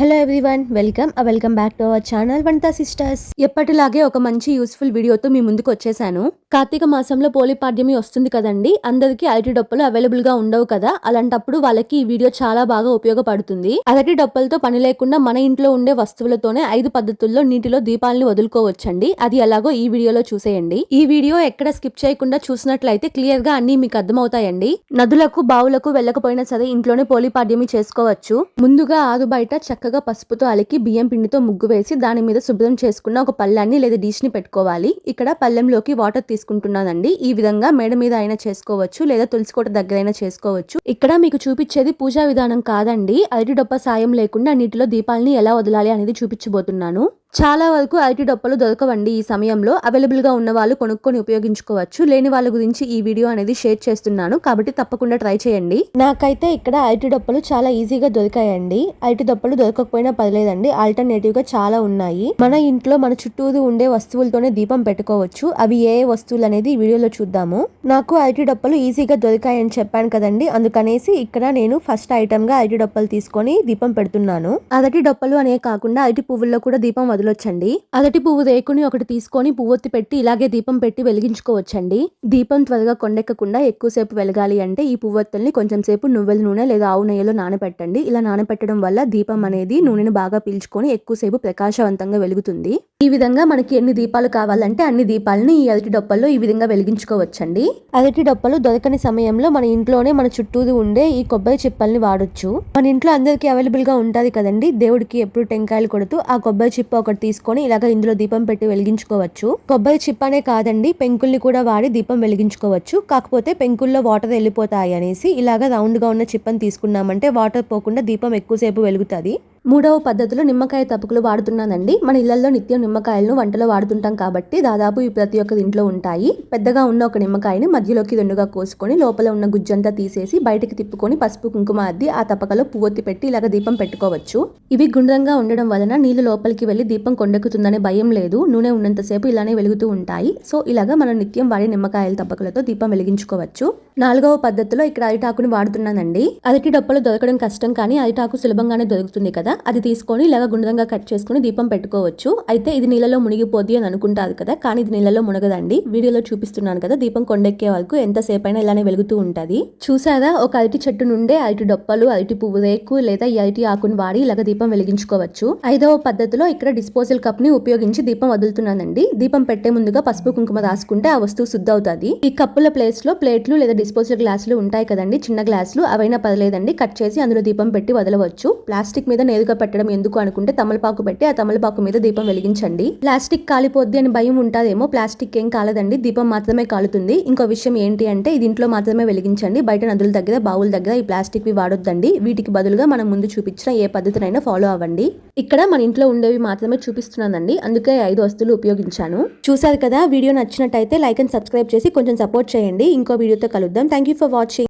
Hello everyone welcome welcome back to our channel వంట sisters ఎప్పటిలాగే ఒక మంచి యూస్ఫుల్ వీడియోతో మీ ముందుకు వచ్చేసాను. కార్తీక మాసంలో పోలిపాడ్యమి వస్తుంది కదండి. అందరికీ అరటి డొప్పలు అవైలబుల్గా ఉండవు కదా. అలాంటప్పుడు వాళ్ళకి ఈ వీడియో చాలా బాగా ఉపయోగపడుతుంది. అరటి డొప్పలతో పని లేకుండా మన ఇంట్లో ఉండే వస్తువులతోనే ఐదు పద్ధతుల్లో నీటిలో దీపాలను వదులుకోవచ్చండి. అది ఎలాగో ఈ వీడియోలో చూసేయండి. ఈ వీడియో ఎక్కడ స్కిప్ చేయకుండా చూసినట్లయితే క్లియర్గా అన్ని మీకు అర్థమవుతాయండి. నదులకు బావులకు వెళ్ళకపోయినా సరే ఇంట్లోనే పోలిపాడ్యమి చేసుకోవచ్చు. ముందుగా ఆరు బయట చక్కగా పసుపుతో అలికి బియ్యం పిండితో ముగ్గు వేసి దాని మీద శుభ్రం చేసుకున్న ఒక పళ్ళాన్ని లేదా డిష్ని పెట్టుకోవాలి. ఇక్కడ పళ్ళెంలోకి వాటర్ తీసుకుంటున్నానండి ఈ విధంగా మేడ మీద అయినా చేసుకోవచ్చు లేదా తులసికోట దగ్గర అయినా చేసుకోవచ్చు. ఇక్కడ మీకు చూపించేది పూజా విధానం కాదండి. అరటి డొప్ప సాయం లేకుండా నీటిలో దీపాలని ఎలా వదలాలి అనేది చూపించబోతున్నాను. చాలా వరకు అరటి డొప్పలు దొరకవండి ఈ సమయంలో. అవైలబుల్గా ఉన్న వాళ్ళు కొనుక్కొని ఉపయోగించుకోవచ్చు. లేని వాళ్ళ గురించి ఈ వీడియో అనేది షేర్ చేస్తున్నాను. కాబట్టి తప్పకుండా ట్రై చేయండి. నాకైతే ఇక్కడ అరటి డొప్పలు చాలా ఈజీగా దొరికాయండి. అరటి డొప్పలు దొరకకపోయినా పర్లేదండి. ఆల్టర్నేటివ్గా చాలా ఉన్నాయి. మన ఇంట్లో మన చుట్టూరు ఉండే వస్తువులతోనే దీపం పెట్టుకోవచ్చు. అవి ఏ ఏ వస్తువులు అనేది ఈ వీడియోలో చూద్దాము. నాకు అరటి డొప్పలు ఈజీగా దొరికాయని చెప్పాను కదండి. అందుకనేసి ఇక్కడ నేను ఫస్ట్ ఐటమ్గా అరటి డొప్పలు తీసుకొని దీపం పెడుతున్నాను. అరటి డొప్పలు అనే కాకుండా అరటి పువ్వుల్లో కూడా దీపం వదలొచ్చండి. అరటి పువ్వు రేకుని ఒకటి తీసుకొని పువ్వొత్తి పెట్టి ఇలాగే దీపం పెట్టి వెలిగించుకోవచ్చండి. దీపం త్వరగా కొండెక్కకుండా ఎక్కువసేపు వెలగాలి అంటే ఈ పువ్వొత్తుల్ని కొంచెం సేపు నువ్వుల నూనె లేదా ఆవు నెయ్యిలో నానబెట్టండి ఇలా నానబెట్టడం వల్ల దీపం అనేది నూనెను బాగా పీల్చుకొని ఎక్కువసేపు ప్రకాశవంతంగా వెలుగుతుంది. ఈ విధంగా మనకి ఎన్ని దీపాలు కావాలంటే అన్ని దీపాలని ఈ అరటి డొప్పల్లో ఈ విధంగా వెలిగించుకోవచ్చండి. అరటి డొప్పలు దొరకని సమయంలో మన ఇంట్లోనే మన చుట్టూరు ఉండే ఈ కొబ్బరి చిప్పల్ని వాడొచ్చు. మన ఇంట్లో అందరికీ అవైలబుల్గా ఉంటది కదండి. దేవుడికి ఎప్పుడు టెంకాయలు కొడుతూ ఆ కొబ్బరి చిప్ప ఒకటి తీసుకొని ఇలాగ ఇందులో దీపం పెట్టి వెలిగించుకోవచ్చు. కొబ్బరి చిప్ప అనే కాదండి పెంకుల్ని కూడా వాడి దీపం వెలిగించుకోవచ్చు. కాకపోతే పెంకుల్లో వాటర్ వెళ్ళిపోతాయి అనేసి ఇలాగ రౌండ్గా ఉన్న చిప్పని తీసుకున్నామంటే వాటర్ పోకుండా దీపం ఎక్కువసేపు వెలుగుతుంది. మూడవ పద్ధతిలో నిమ్మకాయ తప్పుకులు వాడుతున్నానండి. మన ఇళ్ళలో నిత్యం నిమ్మకాయలను వంటలో వాడుతుంటాం కాబట్టి దాదాపు ఈ ప్రతి ఒక్కరి ఇంట్లో ఉంటాయి. పెద్దగా ఉన్న ఒక నిమ్మకాయని మధ్యలోకి రెండుగా కోసుకొని లోపల ఉన్న గుజ్జంతా తీసేసి బయటికి తిప్పుకొని పసుపు కుంకుమ అద్ది ఆ తప్పకలో పువ్వొత్తి పెట్టి ఇలాగ దీపం పెట్టుకోవచ్చు. ఇవి గుండ్రంగా ఉండడం వలన నీళ్ళు లోపలికి వెళ్ళి దీపం కొండెక్కుతుందనే భయం లేదు. నూనె ఉన్నంతసేపు ఇలానే వెలుగుతూ ఉంటాయి. సో ఇలాగా మనం నిత్యం వాడే నిమ్మకాయల తప్పకలతో దీపం వెలిగించుకోవచ్చు. నాలుగవ పద్ధతిలో ఇక్కడ అరిటాకుని వాడుతున్నానండి. అరటి డొప్పలు దొరకడం కష్టం కానీ అరిటాకు సులభంగానే దొరుకుతుంది కదా. అది తీసుకొని ఇలాగ గుండ్రంగా కట్ చేసుకుని దీపం పెట్టుకోవచ్చు. అయితే ఇది నీళ్ళలో మునిగిపోద్ది అని అనుకుంటారు కదా కానీ ఇది నీళ్ళలో మునగదండి. వీడియోలో చూపిస్తున్నాను కదా దీపం కొండెక్కే వరకు ఎంతసేపు అయినా ఇలానే వెలుగుతూ ఉంటది. చూసారా ఒక అరటి చెట్టు నుండే అరటి డొప్పలు అరటి పువ్వు రేకు లేదా ఈ అరటి ఆకుని వాడి ఇలాగ దీపం వెలిగించుకోవచ్చు. ఐదవ పద్ధతిలో ఇక్కడ డిస్పోజల్ కప్ని ఉపయోగించి దీపం వదులుతున్నానండి. దీపం పెట్టే ముందుగా పసుపు కుంకుమ రాసుకుంటే ఆ వస్తువు శుద్ధ అవుతుంది ఈ కప్పుల ప్లేస్లో ప్లేట్లు లేదా డిస్పోజల్ గ్లాసులు ఉంటాయి కదండి చిన్న గ్లాసులు అవైనా పర్లేదండి కట్ చేసి అందులో దీపం పెట్టి వదలవచ్చు. ప్లాస్టిక్ మీద నేరుగా పెట్టడం ఎందుకు అనుకుంటే తమలపాకు పెట్టి ఆ తమలపాకు మీద దీపం వెలిగించండి. ప్లాస్టిక్ కాలిపోద్ది అని భయం ఉంటుందేమో ప్లాస్టిక్ ఏం కాలదండి దీపం మాత్రమే కాలుతుంది. ఇంకో విషయం ఏంటి అంటే ఇది ఇంట్లో మాత్రమే వెలిగించండి బయట నదుల దగ్గర బావుల దగ్గర ఈ ప్లాస్టిక్ వి వాడొద్దండి. వీటికి బదులుగా మనం ముందు చూపించిన ఏ పద్ధతినైనా ఫాలో అవ్వండి. ఇక్కడ మన ఇంట్లో ఉండేవి మాత్రమే చూపిస్తున్నానండి అందుకే ఐదు వస్తువులు ఉపయోగించాను. చూసారు కదా వీడియో నచ్చినట్టయితే లైక్ అండ్ సబ్స్క్రైబ్ చేసి కొంచెం సపోర్ట్ చేయండి. ఇంకో వీడియోతో కలుద్దాం. Thank you for watching.